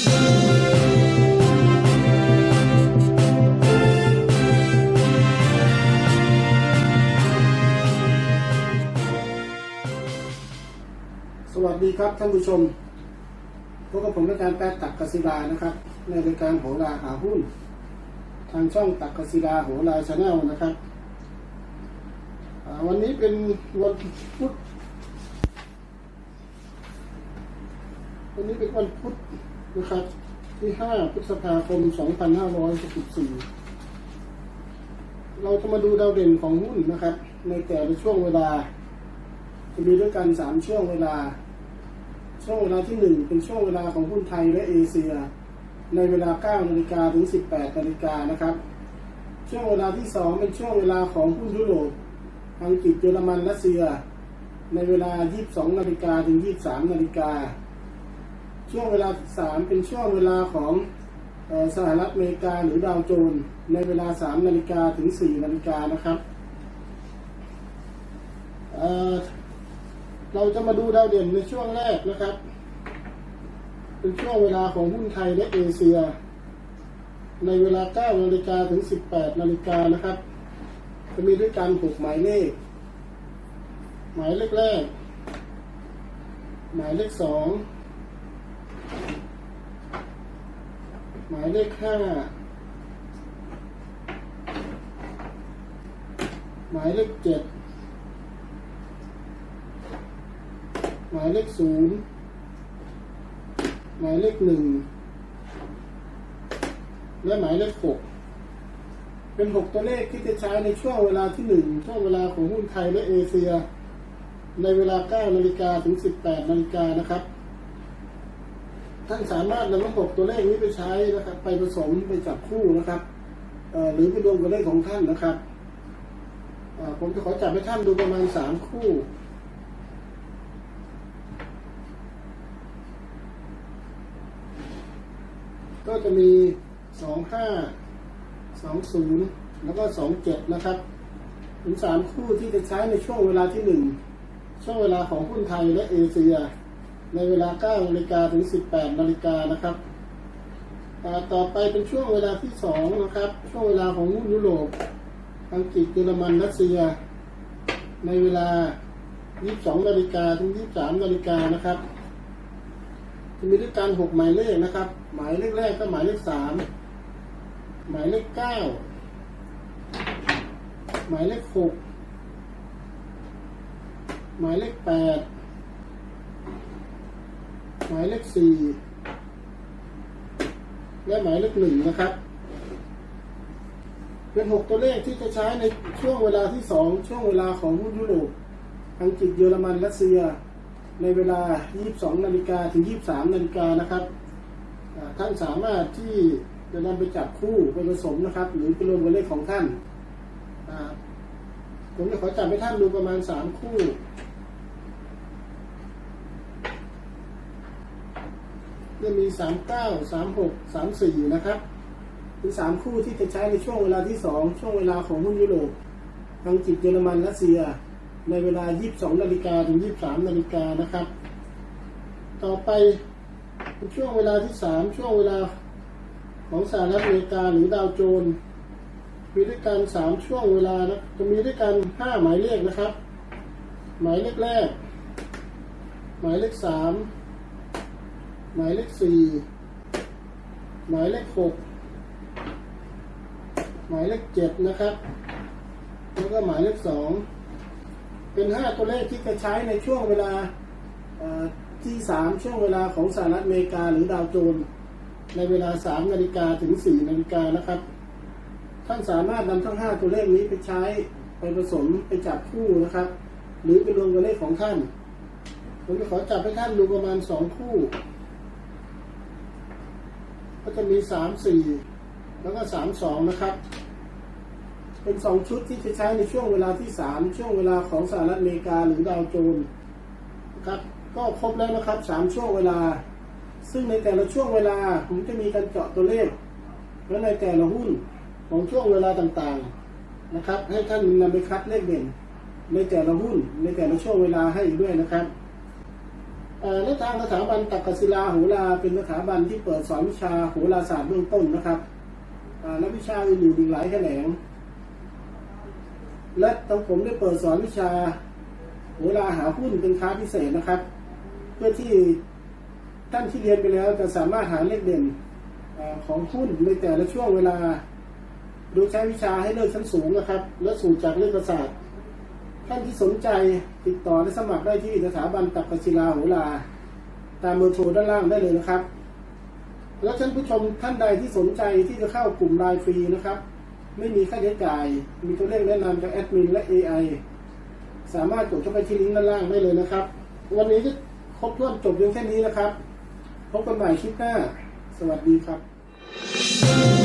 สวัสดีครับท่านผู้ชมพบกับผมในการแปลตักกศิลานะครับ ในรายการโหราหาหุ้น ทางช่องตักกศิลาโหราชาแนลนะครับอ่าวันนี้เป็นวันพุธวันนี้เป็นวันพุธ นะครับที่5พฤษภาคม2564เราจะมาดูดาวเด่นของหุ้นนะครับ ในแต่ละช่วงเวลา จะมีด้วยกันสามช่วงเวลา ช่วงเวลาที่หนึ่งเป็นช่วงเวลาของหุ้นไทยและเอเชีย ในเวลา9นาฬิกาถึง18นาฬิกานะครับ ช่วงเวลาที่สองเป็นช่วงเวลาของหุ้นยุโรปอังกฤษเยอรมันรัสเซีย ในเวลา 22นาฬิกาถึง 23นาฬิกา ช่วงเวลาสามเป็นช่วงเวลาของสหรัฐอเมริกาหรือดาวโจนส์ในเวลา 3 นาฬิกาถึง 4 นาฬิกานะครับ เราจะมาดูดาวเด่นในช่วงแรกนะครับ เป็นช่วงเวลาของหุ้นไทยและเอเชีย ในเวลา 9 นาฬิกาถึง 18 นาฬิกานะครับ จะมีด้วยกันกหมายเลข หมายเลขแรก หมายเลข 2 หมายเลขห้าหมายเลขเจ็ดหมายเลขศูนย์หมายเลขหนึ่งและหมายเลขหกเป็นหกตัวเลขที่จะใช้ในช่วงเวลาที่หนึ่งช่วงเวลาของหุ้นไทยและเอเชีย ในเวลาเก้านาฬิกาถึงสิบแปดนาฬิกานะครับ ท่านสามารถนำทั้งหกตัวเลขนี้ไปใช้นะครับ ไปผสมไปจับคู่นะครับหรือไปรวมกับเลขของท่านนะครับผมจะขอจับให้ท่านดูประมาณสามคู่ก็จะมีสองห้าสองศูนย์แล้วก็สองเจ็ดนะครับถึงสามคู่ที่จะใช้ในช่วงเวลาที่หนึ่งช่วงเวลาของหุ้นไทยและเอเชีย ในเวลาเก้านาฬิกาถึงสิบแปดนาฬิกานะครับ ต่อไปเป็นช่วงเวลาที่สองนะครับ ช่วงเวลาของยุโรป อังกฤษ เยอรมัน รัสเซีย ในเวลา 22นาฬิกาถึง 23นาฬิกานะครับ จะมีด้วยกันหกหมายเลขนะครับ หมายเลขแรกก็หมายเลขสามหมายเลขเก้าหมายเลขหกหมายเลขแปด หมายเลขสี่และหมายเลขหนึ่งนะครับ เป็นหกตัวเลขที่จะใช้ในช่วงเวลาที่สองช่วงเวลาของหุ้นยุโรปอังกฤษเยอรมันรัสเซีย ในเวลา 22 นาฬิกาถึง 23 นาฬิกานะครับท่านสามารถที่จะนำไปจับคู่ไปผสมนะครับ หรือไปรวมกับเลขของท่านผมจะขอจับให้ท่านดูประมาณ 3 คู่ จะมี 39 36 34 นะครับเป็นสามคู่ที่จะใช้ในช่วงเวลาที่ 2 ช่วงเวลาของหุ้นยุโรปอังกฤษเยอรมันรัสเซีย ในเวลา 22 นาฬิกาถึง 23 นาฬิกานะครับ ต่อไปเป็นช่วงเวลาที่ 3 ช่วงเวลาของสหรัฐอเมริกาหรือดาวโจนส์มีด้วยกัน 3 ช่วงเวลานะจะมีด้วยกัน 5 หมายเลขนะครับ หมายเลขแรก หมายเลข 3 หมายเลข4หมายเลข6หมายเลข7นะครับ แล้วก็หมายเลข2เป็น5ตัวเลขที่จะใช้ในช่วงเวลาเอ่อที่3ช่วงเวลาของสหรัฐอเมริกาหรือดาวโจนส์ในเวลา3นาฬิกาถึง4นาฬิกานะครับ ท่านสามารถนำทั้ง5ตัวเลขนี้ไปใช้ไปผสมไปจับคู่นะครับ หรือไปรวมกับเลขของท่านผมจะขอจับให้ท่านดูประมาณ2คู่ ก็จะมี3 4แล้วก็3 2นะครับ เป็นสองชุดที่จะใช้ในช่วงเวลาที่สามช่วงเวลาของสหรัฐอเมริกาหรือดาวโจนส์นะครับก็ครบแล้วนะครับสามช่วงเวลา ซึ่งในแต่ละช่วงเวลาผมจะมีการเจาะตัวเลข และในแต่ละหุ้นของช่วงเวลาต่างๆนะครับ ให้ท่านนำไปคัดเลขเด่นในแต่ละหุ้นในแต่ละช่วงเวลาให้อีกด้วยนะครับ และทางสถาบันตักกศิลาโหราเป็นสถาบันที่เปิดสอนวิชาโหราศาสตร์เบื้องต้นนะครับและวิชาอื่นๆอีกหลายแขนง และทางผมได้เปิดสอนวิชาโหราหาหุ้นเป็นค้าพิเศษนะครับ เพื่อที่ท่านที่เรียนไปแล้วจะสามารถหาเลขเด่นอของหุ้นในแต่ละช่วงเวลา โดยใช้วิชาให้เลิกชั้นสูงนะครับ และสูตรจากเลขศาสตร์ ท่านที่สนใจติดต่อและสมัครได้ที่สถาบันตักกศิลาโหรา ตามเบอร์โทรด้านล่างได้เลยนะครับ แล้วท่านผู้ชมท่านใดที่สนใจที่จะเข้ากลุ่มไลน์ฟรีนะครับ ไม่มีค่าใช้จ่าย มีตัวเลขแนะนำจากแอดมินและ AI สามารถกดเข้าไปที่ลิงก์ด้านล่างได้เลยนะครับ วันนี้ก็ครบถ้วนจบเพียงแค่นี้นะครับ พบกันใหม่คลิปหน้า สวัสดีครับ